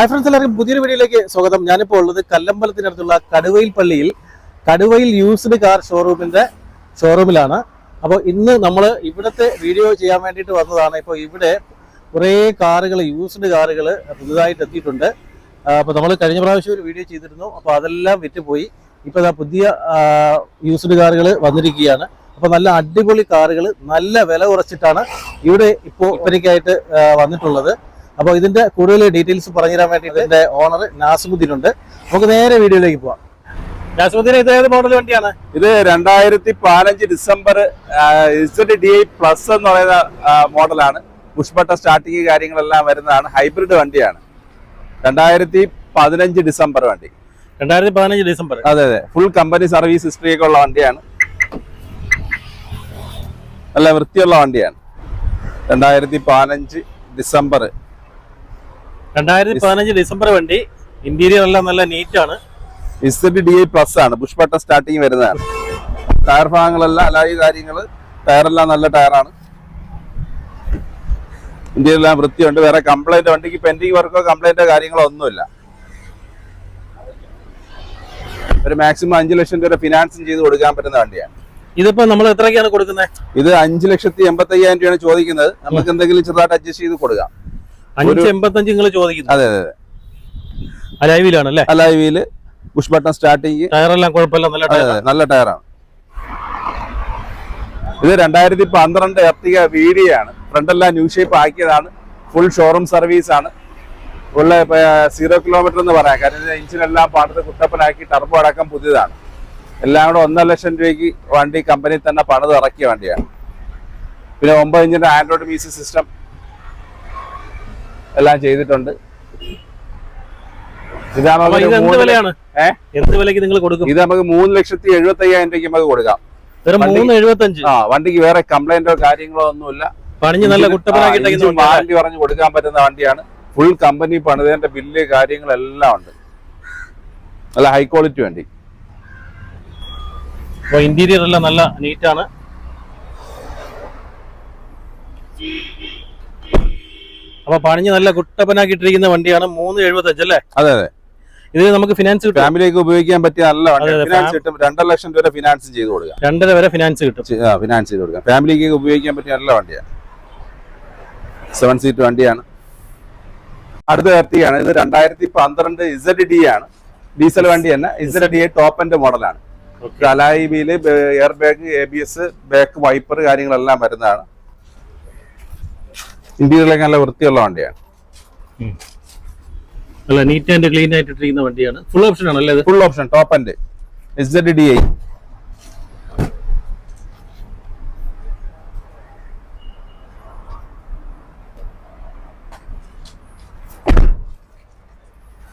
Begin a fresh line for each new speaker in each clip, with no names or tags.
Hi friends എല്ലാവർക്കും പുതിയൊരു വീഡിയോയിലേക്ക് സ്വാഗതം. ഞാനിപ്പോൾ ഉള്ളത് കല്ലമ്പലത്തിനടുത്തുള്ള കടുവയിൽ പള്ളിയിൽ കടുവയിൽ യൂസ്ഡ് കാർ ഷോറൂമിന്റെ ഷോറൂമിലാണ് അപ്പോൾ ഇന്ന് നമ്മൾ ഇവിടുത്തെ വീഡിയോ ചെയ്യാൻ വേണ്ടിയിട്ട് വന്നതാണ്. ഇപ്പോൾ ഇവിടെ കുറേ കാറുകൾ യൂസ്ഡ് കാറുകൾ പുതുതായിട്ട് എത്തിയിട്ടുണ്ട്. അപ്പോൾ നമ്മൾ കഴിഞ്ഞ പ്രാവശ്യം ഒരു വീഡിയോ ചെയ്തിരുന്നു. അപ്പോൾ അതെല്ലാം വിറ്റുപോയി. ഇപ്പോൾ ഇതാ പുതിയ യൂസ്ഡ് കാറുകൾ വന്നിരിക്കുകയാണ്. അപ്പോൾ നല്ല അടിപൊളി കാറുകൾ നല്ല വില കുറച്ചിട്ടാണ് ഇവിടെ ഇപ്പോൾ വിൽപ്പനയ്ക്കായിട്ട് വന്നിട്ടുള്ളത്. അപ്പോൾ ഇതിന്റെ കൂടുതൽ ഡീറ്റെയിൽസ് പറഞ്ഞു തരാൻ വേണ്ടി ഇതിന്റെ ഓണർ നാസിമുദ്ദീൻ ഉണ്ട് നമുക്ക് നേരെ വീഡിയോയിലേക്ക് പോവാം. നാസിമുദ്ദീൻ ഇത് ഏത് മോഡൽ വണ്ടിയാണ്?
ഇത് രണ്ടായിരത്തി പതിനഞ്ച് ഡിസംബർ ഡി ഐ പ്ലസ് എന്ന് പറയുന്ന മോഡലാണ്. പുഷ്പട്ട സ്റ്റാർട്ടിങ് കാര്യങ്ങളെല്ലാം വരുന്നതാണ്. ഹൈബ്രിഡ് വണ്ടിയാണ്. രണ്ടായിരത്തി പതിനഞ്ച് ഡിസംബർ വണ്ടി.
രണ്ടായിരത്തി പതിനഞ്ച് ഡിസംബർ.
അതെ അതെ. ഫുൾ കമ്പനി സർവീസ് ഹിസ്റ്ററി ഒക്കെ ഉള്ള വണ്ടിയാണ്. നല്ല വൃത്തിയുള്ള വണ്ടിയാണ്. രണ്ടായിരത്തി പതിനഞ്ച് ഡിസംബർ.
രണ്ടായിരത്തി പതിനഞ്ച് ഡിസംബർ വണ്ടി ഇന്റീരിയർ എല്ലാം നല്ല നീറ്റ് ആണ്
ഇസഡ് ഡി ഐ പ്ലസ് ആണ് പുഷ്പട്ട സ്റ്റാർട്ടിങ് വരുന്നതാണ്. ടയർ ഭാഗങ്ങളെല്ലാം അലായി കാര്യങ്ങൾ ടയറെല്ലാം നല്ല ടയറാണ്. ഇന്ത്യയിലെല്ലാം വൃത്തിയുണ്ട്. വേറെ കംപ്ലൈന്റ് വണ്ടിക്ക് പെൻഡിങ് വർക്കോ കംപ്ലൈന്റോ കാര്യങ്ങളോ ഒന്നുമില്ല. ഒരു മാക്സിമം അഞ്ചു ലക്ഷം രൂപ ഫിനാൻസും ചെയ്ത് കൊടുക്കാൻ പറ്റുന്ന വണ്ടിയാണ്.
ഇതിപ്പോ നമ്മൾ എത്രയ്ക്കാണ് കൊടുക്കുന്നത്?
ഇത് അഞ്ചു ലക്ഷത്തി എൺപത്തി അയ്യായിരം രൂപയാണ് ചോദിക്കുന്നത്. നമുക്ക് എന്തെങ്കിലും ചെറുതായിട്ട് അഡ്ജസ്റ്റ് ചെയ്ത് കൊടുക്കാം.
അഞ്ച് എൺപത്തഞ്ച് നിങ്ങൾ ചോദിക്കുന്നു.
അതെ അതെ
അലൈവിലാണ് അല്ലേ
പുഷ് ബട്ടൺ സ്റ്റാർട്ടിങ്.
ടയറെല്ലാം കുഴപ്പമില്ല നല്ല ടയർ
നല്ല ടയറാണ്. ഇത് രണ്ടായിരത്തി പന്ത്രണ്ട് എർത്തിക വീഡിയാണ് ഫ്രണ്ടെല്ലാം ന്യൂ ഷേപ്പ് ആക്കിയതാണ്. ഫുൾ ഷോറൂം സർവീസ് ആണ് ഉള്ള സീറോ കിലോമീറ്റർ എന്ന് പറയാം. കാരണം എഞ്ചിൻ എല്ലാം പണിത് കുട്ടപ്പനാക്കി ടർബോ അടക്കം പുതിയതാണ്. എല്ലാം കൂടെ ഒന്നര ലക്ഷം രൂപയ്ക്ക് വണ്ടി കമ്പനി തന്നെ പണിത് ഇറക്കിയ വണ്ടിയാണ്. പിന്നെ ഒമ്പത് ഇഞ്ചിന്റെ ആൻഡ്രോയിഡ് മ്യൂസിക് സിസ്റ്റം. എല്ലാം ചെയ്തിട്ടുണ്ട്. ഇത് നമുക്ക്
നിങ്ങൾ കൊടുക്കും?
ഇത് നമുക്ക് മൂന്ന് ലക്ഷത്തി എഴുപത്തി അയ്യായിരം രൂപയ്ക്ക് നമുക്ക് കൊടുക്കാം. ആ വണ്ടിക്ക് വേറെ കംപ്ലൈന്റോ കാര്യങ്ങളോ ഒന്നുമില്ല.
പണിഞ്ഞ് നല്ല
വാറന്റി പറഞ്ഞു കൊടുക്കാൻ പറ്റുന്ന വണ്ടിയാണ്. ഫുൾ കമ്പനി പണിതേന്റെ ബില്ല് കാര്യങ്ങളെല്ലാം ഉണ്ട്. നല്ല ഹൈ ക്വാളിറ്റി വണ്ടി.
ഇന്റീരിയർ എല്ലാം നല്ല നീറ്റ് ആണ്. അപ്പൊ പണിഞ്ഞ് നല്ല കുട്ടപ്പനാക്കിയിട്ടിരിക്കുന്ന വണ്ടിയാണ് മൂന്ന് എഴുപത്തഞ്ച് അല്ലേ?
അതെ അതെ.
ഇതിന് നമുക്ക് ഫിനാൻസ് കിട്ടും.
ഫാമിലിക്ക് ഉപയോഗിക്കാൻ പറ്റിയ നല്ല വണ്ടി. ഫിനാൻസ് കിട്ടും. രണ്ടര ലക്ഷം രൂപ ഫിനാൻസ് ചെയ്ത് കൊടുക്കാം.
രണ്ടര വരെ ഫിനാൻസ് കിട്ടും.
ഫിനാൻസ് ചെയ്ത് കൊടുക്കാം. ഫാമിലിക്ക് ഉപയോഗിക്കാൻ പറ്റിയ നല്ല വണ്ടിയാണ്. സെവൻ സീറ്റ് വണ്ടിയാണ്. അടുത്ത എർത്തിയാണ് ഇത് രണ്ടായിരത്തി പന്ത്രണ്ട് ഇസഡ് ഡി ആണ്. ഡീസൽ വണ്ടി തന്നെ. ഇസഡ് ഡി ടോപ്പ് എൻഡ് മോഡലാണ് wheel air bag A B S back wiper കാര്യങ്ങളെല്ലാം വരുന്നതാണ്. ഇന്ത്യയിലൊക്കെ നല്ല വൃത്തിയുള്ള വണ്ടിയാണ്.
അല്ല നീറ്റ് ആൻഡ് ക്ലീൻ വണ്ടിയാണ്. ഫുൾ ഓപ്ഷൻ ആണല്ലേ ഇത്?
Full option top D I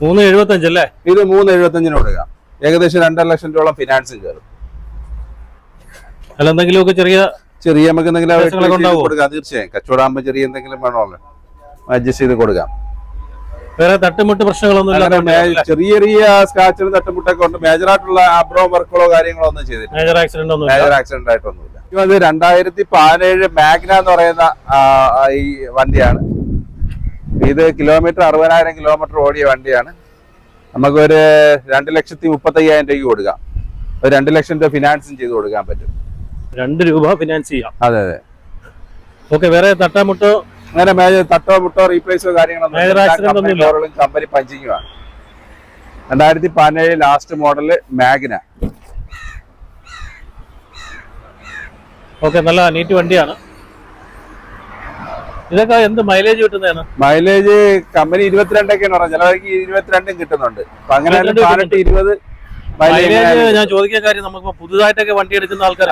മൂന്ന് എഴുപത്തഞ്ച് അല്ലേ?
ഇത് മൂന്ന് എഴുപത്തഞ്ചിന് കൊടുക്കാം ഏകദേശം രണ്ടര ലക്ഷം രൂപ ഫിനാൻസും കയറും.
അല്ല എന്തെങ്കിലുമൊക്കെ ചെറിയ
ചെറിയ നമുക്ക് എന്തെങ്കിലും? കൊടുക്കാം. തീർച്ചയായും. കച്ചവടമാകുമ്പോൾ ചെറിയ എന്തെങ്കിലും വേണമല്ലോ. അഡ്ജസ്റ്റ് ചെയ്ത് കൊടുക്കാം.
വേറെ തട്ടുമുട്ട് പ്രശ്നങ്ങളൊന്നും
ചെറിയ ചെറിയ സ്ക്രാച്ചിലും തട്ടുമുട്ടൊക്കെ ഉണ്ട്. മേജറായിട്ടുള്ള അബ്രോ വർക്കുകളോ കാര്യങ്ങളോ ഒന്നും ചെയ്തിട്ടില്ല.
മേജർ ആക്സിഡന്റ് ഒന്നും
മേജർ ആക്സിഡന്റ് ആയിട്ടൊന്നുമില്ല. അത് രണ്ടായിരത്തി പതിനേഴ് മാഗ്ന എന്ന് പറയുന്ന ഈ വണ്ടിയാണ്. ഇത് കിലോമീറ്റർ അറുപതിനായിരം കിലോമീറ്റർ ഓടിയ വണ്ടിയാണ്. നമുക്കൊരു രണ്ട് ലക്ഷത്തി മുപ്പത്തി അയ്യായിരം രൂപയ്ക്ക് കൊടുക്കാം. ഒരു രണ്ട് ലക്ഷം രൂപ ഫിനാൻസും ചെയ്ത് കൊടുക്കാൻ പറ്റും.
രണ്ട് രൂപ ഫിനാൻസ് ചെയ്യാം.
അതെ അതെ.
ഓക്കെ വേറെ തട്ടാമുട്ടോ?
അങ്ങനെ മേജർ തട്ടോ മുട്ടോ റീപ്ലേസോ. കാര്യങ്ങളൊന്നും കമ്പനി പഞ്ചിങ്ങുമാണ് രണ്ടായിരത്തി പതിനേഴ് ലാസ്റ്റ് മോഡൽ മാഗ്ന
ഓക്കെ നല്ല നീറ്റ് വണ്ടിയാണ്. ഇതൊക്കെ എന്ത് മൈലേജ് കിട്ടുന്നതാണ്?
മൈലേജ് കമ്പനി ഇരുപത്തിരണ്ടൊക്കെയാണ് പറഞ്ഞത്. ചിലവർക്ക് ഇരുപത്തിരണ്ടും കിട്ടുന്നുണ്ട്. അപ്പൊ അങ്ങനെ പതിനെട്ട് ഇരുപത്
മൈലേജ് ഞാൻ ചോദിക്കാൻ കാര്യം നമുക്ക് പുതുതായിട്ടൊക്കെ വണ്ടി എടുക്കുന്ന ആൾക്കാർ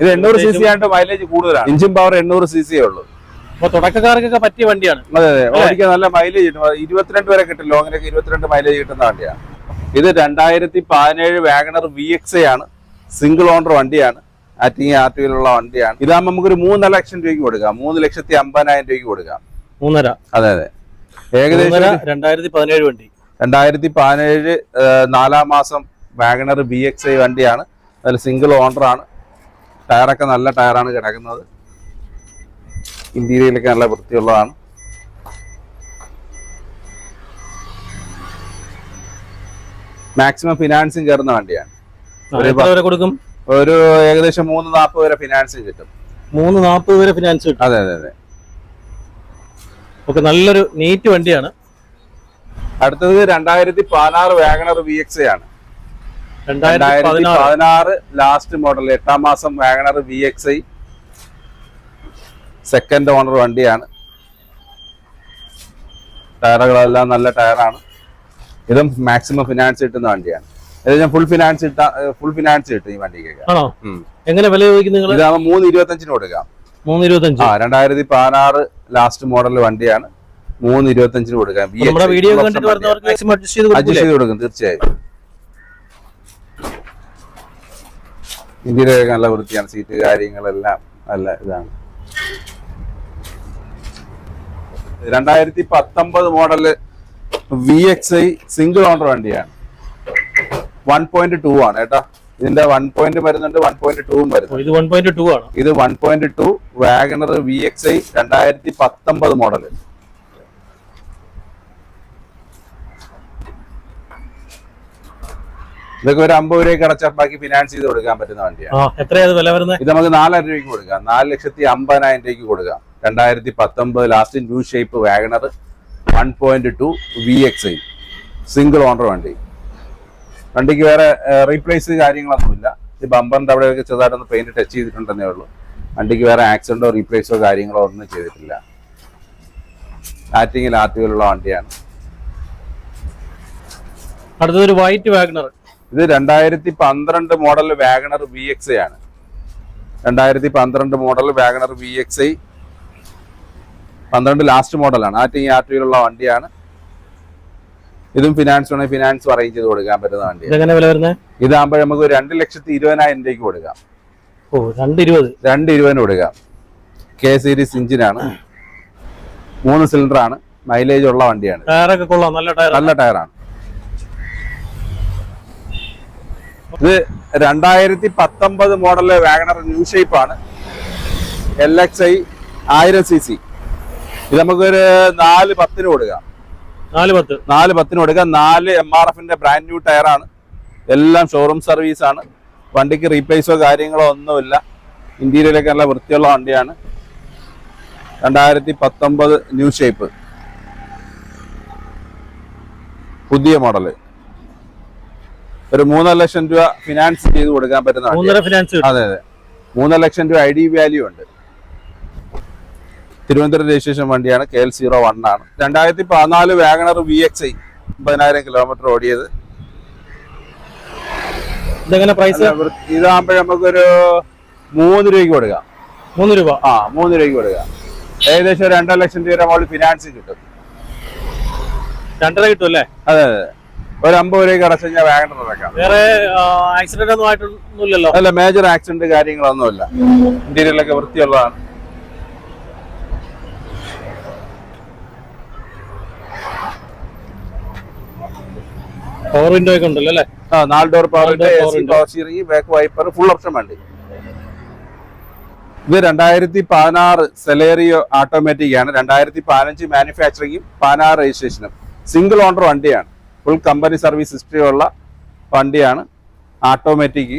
ഇത് എണ്ണൂറ് സി സി ആയിട്ട് മൈലേജ് കൂടുതലാണ്. ഇഞ്ചിൻ പവർ എണ്ണൂറ് സി സി ഉള്ളൂ.
അപ്പൊ തുടക്കക്കാർക്കൊക്കെ പറ്റിയ വണ്ടിയാണ്.
അതെ അതെ. ഓടിക്കാൻ നല്ല മൈലേജ് കിട്ടും. ഇരുപത്തിരണ്ട് വരെ കിട്ടും. ലോങ്ങിനൊക്കെ ഇരുപത്തിരണ്ട് മൈലേജ് കിട്ടുന്ന വണ്ടിയാണ്. ഇത് രണ്ടായിരത്തി പതിനേഴ് വാഗണർ വി എക്സ് ആണ്. സിംഗിൾ ഓണർ വണ്ടിയാണ്. ആറ്റിങ് ആർ ടിയിലുള്ള വണ്ടിയാണ്. ഇതാകുമ്പോൾ നമുക്കൊരു മൂന്നര ലക്ഷം രൂപയ്ക്ക് കൊടുക്കാം. മൂന്ന് ലക്ഷത്തി അമ്പതിനായിരം രൂപയ്ക്ക് കൊടുക്കാം.
മൂന്നര.
അതെ അതെ. ഏകദേശം
രണ്ടായിരത്തി പതിനേഴ് വണ്ടി.
രണ്ടായിരത്തി പതിനേഴ് നാലാം മാസം വാഗണർ ബി എക്സ് ഐ വണ്ടിയാണ്. അതിൽ സിംഗിൾ ഓണറാണ് ടയറൊക്കെ നല്ല ടയറാണ് കിടക്കുന്നത്. ഇന്റീരിയലൊക്കെ നല്ല വൃത്തിയുള്ളതാണ്. മാക്സിമം ഫിനാൻസിങ് കയറുന്ന വണ്ടിയാണ്.
കൊടുക്കും?
ഒരു ഏകദേശം മൂന്ന് നാൽപ്പത് വരെ ഫിനാൻസിങ് കിട്ടും.
മൂന്ന് നാൽപ്പത് വരെ ഫിനാൻസ് കിട്ടും.
അതെ അതെ അതെ.
ഓക്കെ നല്ലൊരു നീറ്റ് വണ്ടിയാണ്.
അടുത്തത് രണ്ടായിരത്തി പതിനാറ് വാഗണർ വി എക്സ് ആണ്.
രണ്ടായിരത്തി പതിനാറ്.
ലാസ്റ്റ് മോഡൽ എട്ടാം മാസം WagonR V X I second owner വണ്ടിയാണ്. ടയറുകളെല്ലാം നല്ല ടയറാണ്. ഇതും മാക്സിമം ഫിനാൻസ് കിട്ടുന്ന വണ്ടിയാണ്. ഇത് ഞാൻ ഫുൾ ഫിനാൻസ് ഇട്ട ഫുൾ ഫിനാൻസ് കിട്ടും ഈ വണ്ടിക്കൊക്കെ.
എങ്ങനെ വില ചോദിക്കുന്നത്
ഇതാകുമ്പോൾ മൂന്ന് ഇരുപത്തഞ്ചിന് കൊടുക്കാം.
മൂന്ന് ഇരുപത്തഞ്ച്.
ആ രണ്ടായിരത്തി പതിനാറ് ലാസ്റ്റ് മോഡൽ വണ്ടിയാണ്. മൂന്ന് ഇരുപത്തഞ്ചിന് കൊടുക്കാം.
അഡ്ജസ്റ്റ് ചെയ്ത്
കൊടുക്കും തീർച്ചയായും. ഇന്ത്യയിലൊക്കെ നല്ല വൃത്തിയാണ് സീറ്റ് കാര്യങ്ങളെല്ലാം നല്ല ഇതാണ്. രണ്ടായിരത്തി പത്തൊമ്പത് model V X I single owner വണ്ടിയാണ്. വൺ പോയിന്റ് ടു ആണ് കേട്ടോ. ഇതിന്റെ വൺ പോയിന്റ് വരുന്നുണ്ട് വൺ പോയിന്റ് ടൂവും വരുന്നുണ്ട്.
ഇത് വൺ പോയിന്റ് ടു ആണ്.
ഇത് one point two WagonR V X I രണ്ടായിരത്തി പത്തൊമ്പത് മോഡൽ. ഇതൊക്കെ ഒരു അമ്പത് രൂപയ്ക്ക് അടച്ചപ്പാക്കി ഫിനാൻസ് ചെയ്ത് കൊടുക്കാൻ പറ്റുന്ന വണ്ടിയാണ്
എത്രയാണ് വില വരുന്നത്?
ഇത് നമുക്ക് നാലര രൂപയ്ക്ക് കൊടുക്കാം. നാല് ലക്ഷത്തി അമ്പതിനായിരം രൂപയ്ക്ക് കൊടുക്കാം. രണ്ടായിരത്തി പത്തൊമ്പത് last new shape WagonR one point two V X I single owner വണ്ടി. വണ്ടിക്ക് വേറെ റീപ്ലേസ് കാര്യങ്ങളൊന്നുമില്ല. ഈ ബമ്പറിന്റെ അവിടെയൊക്കെ ചെറുതായിട്ടൊന്ന് പെയിന്റ് ടച്ച് ചെയ്തിട്ടുണ്ടെന്നേ ഉള്ളൂ. വണ്ടിക്ക് വേറെ ആക്സിഡന്റോ റീപ്ലേസോ കാര്യങ്ങളോ ഒന്നും ചെയ്തിട്ടില്ല. ആറ്റിങ്ങിൽ ആറ്റുകളുള്ള വണ്ടിയാണ്.
അടുത്തൊരു വൈറ്റ് വാഗ്നർ
ഇത് രണ്ടായിരത്തി പന്ത്രണ്ട് model WagonR V X I ആണ്. രണ്ടായിരത്തി പന്ത്രണ്ട് model WagonR V X I പന്ത്രണ്ട് ലാസ്റ്റ് മോഡലാണ് ആ ടി ആർ ടിയിലുള്ള വണ്ടിയാണ്. ഇതും ഫിനാൻസ് വേണമെങ്കിൽ ഫിനാൻസ് അറേഞ്ച് ചെയ്ത് കൊടുക്കാൻ പറ്റുന്ന
വണ്ടി
ഇതാകുമ്പോൾ നമുക്ക് രണ്ട് ലക്ഷത്തി ഇരുപതിനായിരം രൂപയ്ക്ക് കൊടുക്കാം.
ഓ രണ്ട് ഇരുപത്.
രണ്ട് ഇരുപതിന് കൊടുക്കാം. കെ സീരീസ് ഇഞ്ചിനാണ് മൂന്ന് സിലിണ്ടർ ആണ്. മൈലേജ് ഉള്ള വണ്ടിയാണ്.
ടയറൊക്കെ കൊള്ളാം. നല്ല ടയർ
നല്ല ടയറാണ് ഇത് രണ്ടായിരത്തി പത്തൊമ്പത് മോഡൽ വാഗണർ ന്യൂ ഷേപ്പ് ആണ് എൽ എക്സ് ഐ ആയിരം സി സി ഇത് നമുക്കൊരു നാല് പത്തിന് കൊടുക്കാം.
നാല് പത്ത്.
നാല് പത്തിന് കൊടുക്കാം. നാല് എം ആർ എഫിന്റെ ബ്രാൻഡ് ന്യൂ ടയറാണ് എല്ലാം ഷോറൂം സർവീസ് ആണ്. വണ്ടിക്ക് റീപ്ലേസോ കാര്യങ്ങളോ ഒന്നുമില്ല. ഇന്റീരിയലൊക്കെ നല്ല വൃത്തിയുള്ള വണ്ടിയാണ്. രണ്ടായിരത്തി പത്തൊമ്പത് ന്യൂ ഷേപ്പ്. പുതിയ മോഡൽ. ഒരു മൂന്നര ലക്ഷം രൂപ ഫിനാൻസ് ചെയ്ത് കൊടുക്കാൻ പറ്റുന്ന.
മൂന്നര ഫിനാൻസ്
അതെ അതെ. മൂന്നര ലക്ഷം രൂപ ഐ ഡി വാല്യൂ ഉണ്ട്. തിരുവനന്തപുരം രജിസ്ട്രേഷൻ വണ്ടിയാണ് കെ എൽ സീറോ വൺ ആണ്. രണ്ടായിരത്തി പതിനാല് വാഗണർ വി എക്സ് ഐ അമ്പതിനായിരം കിലോമീറ്റർ ഓടിയത്.
പ്രൈസ്
ഇതാകുമ്പോഴേ നമുക്കൊരു മൂന്ന് രൂപയ്ക്ക് കൊടുക്കാം.
മൂന്ന് രൂപ?
ആ മൂന്ന് രൂപയ്ക്ക് കൊടുക്കാം. ഏകദേശം രണ്ടര ലക്ഷം രൂപ മുകളിൽ ഫിനാൻസ് കിട്ടും.
രണ്ടര കിട്ടും അല്ലേ?
അതെ അതെ. ഒരു അമ്പത് രൂപയ്ക്ക് അടച്ചു കഴിഞ്ഞാൽ വാഗണർ ഇറക്കാം
വേറെ ആക്സിഡന്റ് ഒന്നും ആയിട്ടൊന്നുമില്ലല്ലോ?
അല്ല മേജർ ആക്സിഡന്റ് കാര്യങ്ങളൊന്നുമില്ല. ഇന്റീരിയലൊക്കെ വൃത്തിയുള്ളതാണ്.
പവർ വിൻഡോ ഒക്കെ ഉണ്ടല്ലോ അല്ലേ?
ആ നാല് door power. Power steering back wiper full option വേണ്ടി. ഇത് രണ്ടായിരത്തി പതിനാറ് സെലേറിയോ ഓട്ടോമാറ്റിക് ആണ്. രണ്ടായിരത്തി പതിനഞ്ച് മാനുഫാക്ചറിങ്ങും പതിനാറ് രജിസ്ട്രേഷനും സിംഗിൾ ഓണർ വണ്ടിയാണ്. ഫുൾ കമ്പനി സർവീസ് ഹിസ്റ്ററിയുള്ള വണ്ടിയാണ് automatic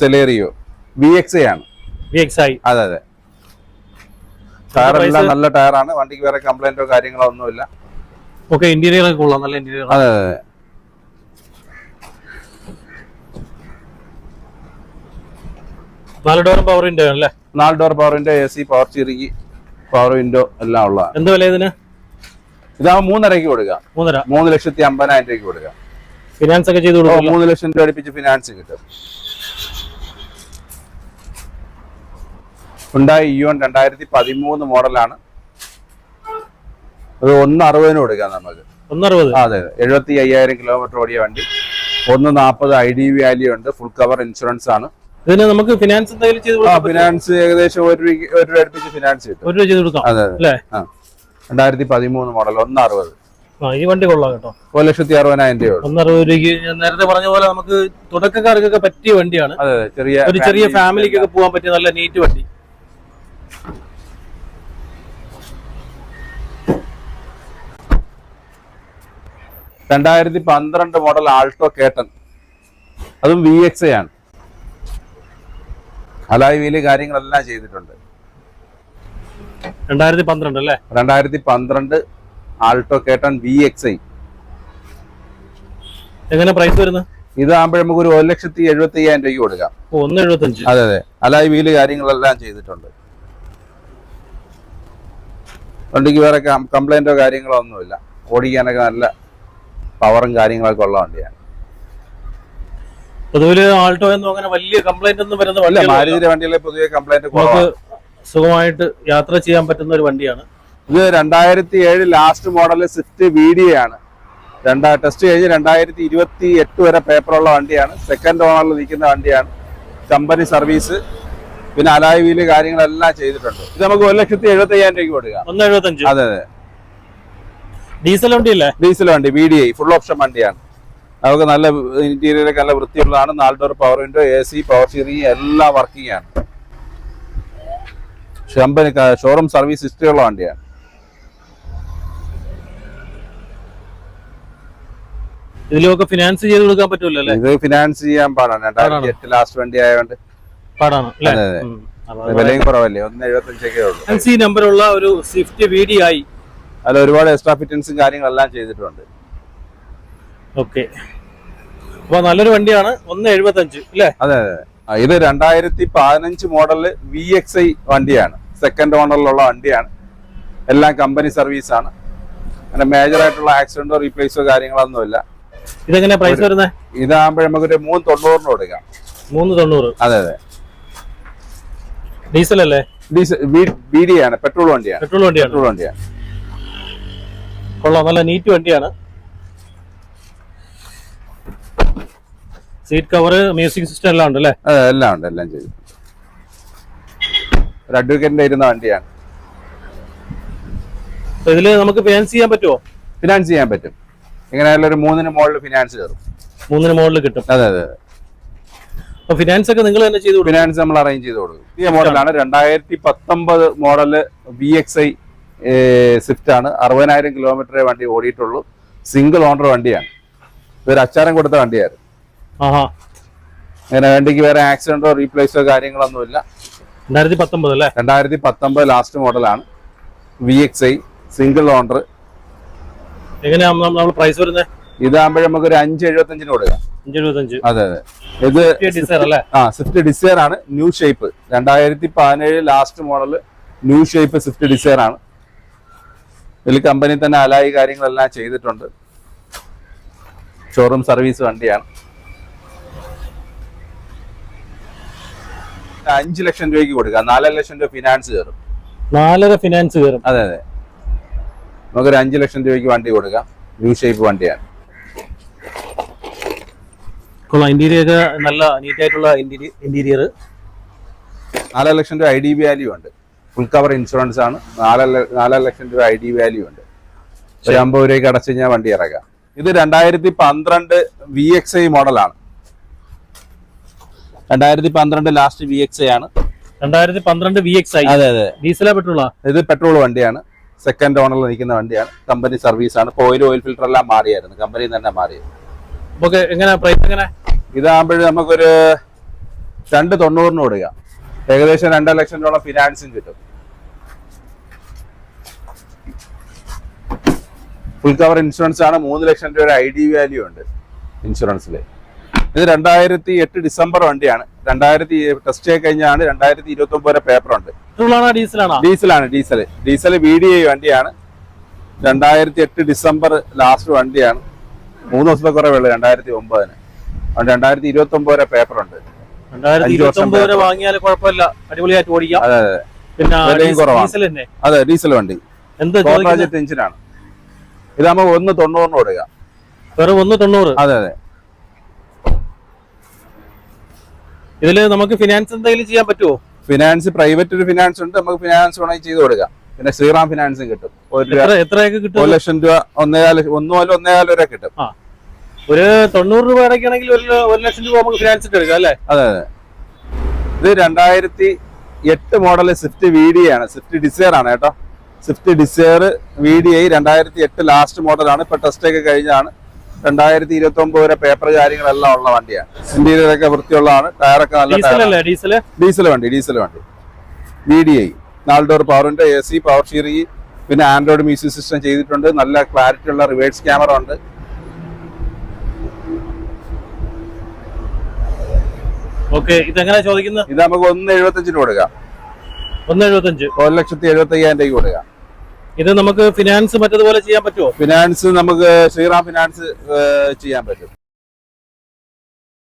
Celerio V X A ആണ്. അതെ അതെ. ടയറെല്ലാം? നല്ല ടയറാണ് വണ്ടിക്ക് വേറെ കംപ്ലൈന്റോ കാര്യങ്ങളോ ഒന്നുമില്ല.
ഓക്കെ ഇന്റീരിയർ ഒക്കെ കൊള്ളാം നല്ല ഇന്റീരിയർ
അതെ അതെ
നാല് ഡോർ പവർ വിൻഡോ
നാല് door A C power power window എല്ലാം ഉള്ളതാണ്.
എന്ത് വില ഇതിന്?
ഇതാവുമ്പോൾ മൂന്നരയ്ക്ക് കൊടുക്കാം
മൂന്നര.
മൂന്ന് ലക്ഷത്തി അമ്പതിനായിരം രൂപയ്ക്ക് കൊടുക്കാം
ഫിനാൻസ് ഒക്കെ ചെയ്ത് കൊടുക്കാം
മൂന്ന് ലക്ഷം രൂപ അടുപ്പിച്ച് ഫിനാൻസ് കിട്ടും. ഉണ്ടായി ഇയോൺ രണ്ടായിരത്തി പതിമൂന്ന് മോഡലാണ്. അത് ഒന്ന് അറുപതിന് കൊടുക്കാം നമുക്ക്.
ഒന്നറുപത്
അതെ എഴുപത്തി അയ്യായിരം കിലോമീറ്റർ ഓടിയ വണ്ടി. ഒന്ന് നാൽപ്പത് ഐ ഡി വാല്യൂ ഉണ്ട്. ഫുൾ കവർ ഇൻഷുറൻസ് ആണ്.
ഇതിന് നമുക്ക് ഫിനാൻസ് എന്തെങ്കിലും ചെയ്ത്
ഫിനാൻസ് ഏകദേശം ഒരു രൂപ ഒരു രൂപ അടുപ്പിച്ച് ഫിനാൻസ് കിട്ടും.
ഒരു രൂപ ചെയ്ത് കൊടുക്കാം.
അതെ അതെ. രണ്ടായിരത്തി പതിമൂന്ന് മോഡൽ ഒന്ന് അറുപത്
ഈ വണ്ടി കൊള്ളാം കേട്ടോ.
ഒരു ലക്ഷത്തി അറുപതിനായിരം രൂപയുള്ളൂ
ഒന്നറുപത് രൂപയ്ക്ക് ഞാൻ നേരത്തെ പറഞ്ഞ പോലെ നമുക്ക് തുടക്കക്കാർക്കൊക്കെ പറ്റിയ വണ്ടിയാണ്.
അതെ അതെ ചെറിയ
ഒരു ചെറിയ ഫാമിലിക്കൊക്കെ പോകാൻ പറ്റിയ നല്ല നീറ്റ് വണ്ടി.
രണ്ടായിരത്തി പന്ത്രണ്ട് മോഡൽ ആൾട്ടോ കേട്ടൻ അതും വി എക്സ് ആണ്. അലായി വീൽ കാര്യങ്ങളെല്ലാം ചെയ്തിട്ടുണ്ട്.
രണ്ടായിരത്തി പന്ത്രണ്ട് അല്ലേ
രണ്ടായിരത്തി പന്ത്രണ്ട് Alto K ten V X I
എങ്ങനെ പ്രൈസ് വരുന്നത്
ഇതാകുമ്പോൾ നമുക്ക് ഒരു ഒരു ലക്ഷത്തി എഴുപത്തി അയ്യായിരം രൂപ കൊടുക്കാം
ഒന്ന് എഴുപത്തഞ്ച്.
അതെ അതെ. അലായി വീൽ കാര്യങ്ങളെല്ലാം ചെയ്തിട്ടുണ്ട്. വണ്ടിക്ക് വേറെ കംപ്ലൈന്റോ കാര്യങ്ങളോ ഒന്നുമില്ല. ഓടിക്കാനൊക്കെ നല്ല പവറും കാര്യങ്ങളൊക്കെ ഉള്ള വണ്ടിയാണ്.
പൊതുവിൽ ആൾട്ടോ എന്നും അങ്ങനെ വലിയ കംപ്ലൈന്റ് ഒന്നും വരുന്ന
മാരുതിയുടെ വണ്ടികളെ പൊതുവെ കംപ്ലൈന്റ് കുറവാണ്.
സുഖമായിട്ട് യാത്ര ചെയ്യാൻ പറ്റുന്ന ഒരു വണ്ടിയാണ്.
ഇത് രണ്ടായിരത്തി ഏഴ് last model Swift V D ആണ്. രണ്ടാ ടെസ്റ്റ് കഴിഞ്ഞ് രണ്ടായിരത്തി ഇരുപത്തി എട്ട് വരെ പേപ്പറുള്ള വണ്ടിയാണ് സെക്കൻഡ് ഓണറിൽ നിൽക്കുന്ന വണ്ടിയാണ്. കമ്പനി സർവീസ് പിന്നെ അലായ് വീൽ കാര്യങ്ങളെല്ലാം ചെയ്തിട്ടുണ്ട്. ഇത് നമുക്ക് ഒരു ലക്ഷത്തി എഴുപത്തി അയ്യായിരം രൂപയ്ക്ക് കൊടുക്കാം.
ഒന്ന് എഴുപത്തഞ്ച്.
അതെ അതെ.
ഡീസൽ വണ്ടി അല്ലേ
ഡീസൽ വണ്ടി V D I full option വണ്ടിയാണ്. നമുക്ക് നല്ല ഇന്റീരിയറൊക്കെ നല്ല വൃത്തിയുള്ളതാണ്. നാല് door power window A C power steering എല്ലാം വർക്കിംഗ് ആണ്. കമ്പനി ഷോറൂം സർവീസ് ഹിസ്റ്ററിയുള്ള വണ്ടിയാണ്
ഇതിലൊക്കെ ഫിനാൻസ് ചെയ്ത് കൊടുക്കാൻ പറ്റൂല്ലോ
ഇത് ഫിനാൻസ് ചെയ്യാൻ പാടാണ്. രണ്ടായിരത്തി എട്ട് ലാസ്റ്റ് വണ്ടി ആയതുകൊണ്ട്.
പാടാണ് അല്ലേ?
വിലയും കുറവല്ലേ? ഒന്ന് എഴുപത്തഞ്ചൊക്കെ ഉള്ളൂ.
എൻ സി നമ്പറുള്ള ഒരു സ്വിഫ്റ്റ് വി ഡി ആയി
അതിൽ ഒരുപാട് എക്സ്ട്രാ ഫിറ്റിൻസും കാര്യങ്ങളെല്ലാം ചെയ്തിട്ടുണ്ട്.
ഓക്കെ അപ്പൊ നല്ലൊരു വണ്ടിയാണ്. ഒന്ന് എഴുപത്തഞ്ച് അല്ലേ?
അതെ അതെ. ഇത് രണ്ടായിരത്തി പതിനഞ്ച് മോഡൽ വി എക്സ് ഐ വണ്ടിയാണ്. സെക്കൻഡ് ഓണറിലുള്ള വണ്ടിയാണ്. എല്ലാം കമ്പനി സർവീസ് ആണ്. അങ്ങനെ മേജർ ആയിട്ടുള്ള ആക്സിഡന്റോ റീപ്ലേസോ കാര്യങ്ങളൊന്നുമില്ല
ഇതെങ്ങനെ പ്രൈസ് വരുന്നത്
ഇതാകുമ്പോൾ നമുക്കൊരു മൂന്ന് തൊണ്ണൂറിന് കൊടുക്കാം.
മൂന്ന് തൊണ്ണൂറ്.
അതെ അതെ.
ഡീസൽ അല്ലേ?
ഡീസൽ ബി ഡി ആണ് പെട്രോൾ വണ്ടിയാണ്.
പെട്രോൾ വണ്ടിയാണ്.
പെട്രോൾ വണ്ടിയാണ്.
കൊള്ളാം നല്ല നീറ്റ് വണ്ടിയാണ്. സീറ്റ് കവർ മ്യൂസിക് സിസ്റ്റം എല്ലാം ഉണ്ട് അല്ലേ
എല്ലാം ഉണ്ട് എല്ലാം ചെയ്തു. ഒരു അഡ്വക്കേറ്റിന്റെ ഇരുന്ന വണ്ടിയാണ്.
ഇതിൽ നമുക്ക് ഫിനാൻസ് ചെയ്യാൻ പറ്റുമോ
ഫിനാൻസ് ചെയ്യാൻ പറ്റും. എങ്ങനെയായാലും ഒരു മൂന്നിന് മുകളിൽ ഫിനാൻസ് കയറും.
മൂന്നിന് മുകളിൽ കിട്ടും.
അതെ അതെ
അപ്പൊ ഫിനാൻസ് ഒക്കെ നിങ്ങൾ തന്നെ ചെയ്തു
ഫിനാൻസ് നമ്മൾ അറേഞ്ച് ചെയ്ത് കൊടുക്കും. പുതിയ മോഡലാണ് രണ്ടായിരത്തി പത്തൊമ്പത് model V X I Swift ആണ്. അറുപതിനായിരം കിലോമീറ്ററേ വണ്ടി ഓടിയിട്ടുള്ളൂ. സിംഗിൾ ഓണർ വണ്ടിയാണ്. ഇതൊരു അച്ചാരം കൊടുത്ത വണ്ടിയായിരുന്നു. അങ്ങനെ വണ്ടിക്ക് വേറെ ആക്സിഡന്റോ റീപ്ലേസോ കാര്യങ്ങളൊന്നുമില്ല.
രണ്ടായിരത്തി പത്തൊമ്പത് അല്ലേ?
രണ്ടായിരത്തി പത്തൊമ്പത് ലാസ്റ്റ് മോഡലാണ് V X I single owner
എങ്ങനെയാ നമ്മൾ പ്രൈസ് വരുന്നത്
ഇതാകുമ്പോഴേ നമുക്ക് ഒരു അഞ്ച് എഴുപത്തഞ്ചിന് കൊടുക്കാം. അതെ അതെ. ഇത് ആ സ്വിഫ്റ്റ് ഡിസയർ ആണ്. ന്യൂ ഷേപ്പ് രണ്ടായിരത്തി പതിനേഴ് last model new shape Swift Dzire ആണ്. ഇതിൽ കമ്പനി തന്നെ അലായി കാര്യങ്ങളെല്ലാം ചെയ്തിട്ടുണ്ട്. ഷോറൂം സർവീസ് വണ്ടിയാണ്. അഞ്ച് ലക്ഷം രൂപയ്ക്ക് കൊടുക്കാം. നാലര ലക്ഷം രൂപ ഫിനാൻസ് കയറും.
നാലര ഫിനാൻസ് കയറും.
അതെ അതെ. നമുക്കൊരു അഞ്ച് ലക്ഷം രൂപയ്ക്ക് വണ്ടി കൊടുക്കാം. യു ഷേപ്പ് വണ്ടിയാണ്
ഇന്റീരിയർ ഒക്കെ നല്ല നീറ്റ് ആയിട്ടുള്ള ഇന്റീരിയർ
നാലര ലക്ഷം രൂപ ഐ ഡി വാല്യൂ ഉണ്ട്. ഫുൾ കവർ ഇൻഷുറൻസ് ആണ്. നാലര നാലര ലക്ഷം രൂപ ഐ ഡി വാല്യൂ ഉണ്ട്. ഒരു അമ്പത് രൂപയ്ക്ക് അടച്ചു കഴിഞ്ഞാൽ വണ്ടി ഇറക്കാം. ഇത് രണ്ടായിരത്തി പന്ത്രണ്ട് വി എക്സ് ഐ മോഡലാണ് രണ്ടായിരത്തി പന്ത്രണ്ട് ലാസ്റ്റ് വി എക്സ് ആണ്.
രണ്ടായിരത്തി പന്ത്രണ്ട് വി എക്സ്
അതെ അതെ.
ഡീസലാ പെട്രോളാ
ഇത് പെട്രോൾ വണ്ടിയാണ്. സെക്കൻഡ് ഓണറിൽ നിൽക്കുന്ന വണ്ടിയാണ്. കമ്പനി സർവീസ് ആണ്. ഓയിൽ ഓയിൽ ഫിൽറ്റർ എല്ലാം മാറിയായിരുന്നു. കമ്പനി തന്നെ മാറിയത്.
എങ്ങനെ? പ്രൈസ് എങ്ങനെ?
ഇതാകുമ്പോഴും നമുക്കൊരു രണ്ട് തൊണ്ണൂറിന് ഓടുക. ഏകദേശം രണ്ടര ലക്ഷം രൂപ ഫിനാൻസും കിട്ടും. ഫുൾ കവർ ഇൻഷുറൻസ് ആണ്. മൂന്ന് ലക്ഷം രൂപ ഐ ഡി വാല്യൂ ഉണ്ട് ഇൻഷുറൻസിൽ ഇത് രണ്ടായിരത്തി എട്ട് ഡിസംബർ വണ്ടിയാണ്. രണ്ടായിരത്തി ടെസ്റ്റ് കഴിഞ്ഞാണ് രണ്ടായിരത്തി ഇരുപത്തി ഒമ്പത് വരെ പേപ്പർ ഉണ്ട്
ഡീസലാണോ?
Diesel diesel V D I വണ്ടിയാണ്. രണ്ടായിരത്തി എട്ട് ഡിസംബർ ലാസ്റ്റ് വണ്ടിയാണ്. മൂന്ന് ദിവസത്തെ കുറെ ഉള്ളൂ രണ്ടായിരത്തി ഒമ്പതിന് അതുകൊണ്ട് രണ്ടായിരത്തി ഇരുപത്തി ഒമ്പത് വരെ പേപ്പർ ഉണ്ട് അതെ
ഡീസൽ
വണ്ടി. എഞ്ചിനാണ് ഇതാകുമ്പോ ഒന്ന് തൊണ്ണൂറിന് കൊടുക്കുക
വെറും ഒന്ന് തൊണ്ണൂറ്?
അതെ അതെ.
ഇതിൽ നമുക്ക് ഫിനാൻസ് എന്തെങ്കിലും ചെയ്യാൻ പറ്റുമോ
ഫിനാൻസ് പ്രൈവറ്റ് ഒരു ഫിനാൻസ് ഉണ്ട്. നമുക്ക് ഫിനാൻസ് വേണമെങ്കിൽ ചെയ്ത് കൊടുക്കാം. പിന്നെ ശ്രീറാം ഫിനാൻസും കിട്ടും. ഒരു
എത്ര എത്രയൊക്കെ കിട്ടും?
ഒരു ലക്ഷം രൂപ ഒന്നേകാല ഒന്ന് മുതൽ ലക്ഷം വരെ കിട്ടും.
ഒരു തൊണ്ണൂറ് രൂപ അടയ്ക്കുകയാണെങ്കിൽ ഒരു ലക്ഷം രൂപ നമുക്ക് ഫിനാൻസ് ഇട്ട് എടുക്കാം അല്ലേ?
അതെ അതെ. ഇത് രണ്ടായിരത്തി എട്ട് മോഡൽ സ്വിഫ്റ്റ് വി ഡി ആണ്. സ്വിഫ്റ്റ് ഡിസയർ ആണ് കേട്ടോ. Swift Dzire V D I രണ്ടായിരത്തി എട്ട് ലാസ്റ്റ് മോഡലാണ് ഇപ്പൊ ടെസ്റ്റ് ഒക്കെ കഴിഞ്ഞാണ് രണ്ടായിരത്തി ഇരുപത്തി ഒമ്പത് വരെ പേപ്പർ കാര്യങ്ങളെല്ലാം ഉള്ള വണ്ടിയാണ് ഇന്റീരിയറൊക്കെ വൃത്തിയുള്ളതാണ് ടയറൊക്കെ നല്ല
ഡീസൽ ഡീസൽ
വണ്ടി ഡീസൽ വണ്ടി. വി ഡി ഐ നാല് ഡോർ പവറിന്റെ എ സി പവർ ഷീറി പിന്നെ ആൻഡ്രോയിഡ് മ്യൂസിക് സിസ്റ്റം ചെയ്തിട്ടുണ്ട്. നല്ല ക്ലാരിറ്റി ഉള്ള റിവേഴ്സ് ക്യാമറ ഉണ്ട്.
ഇതെങ്ങനെ ചോദിക്കുന്നത്?
ഇത് നമുക്ക് ഒന്ന് എഴുപത്തഞ്ചിന് കൊടുക്കാം.
ഒന്ന് എഴുപത്തഞ്ച്.
ഒരു ലക്ഷത്തി എഴുപത്തി അയ്യായിരം രൂപയ്ക്ക് കൊടുക്കാം.
ഇത് നമുക്ക് ഫിനാൻസ് മറ്റതുപോലെ ചെയ്യാൻ പറ്റുമോ?
ഫിനാൻസ് നമുക്ക് ശ്രീറാം ഫിനാൻസ് ചെയ്യാൻ പറ്റും.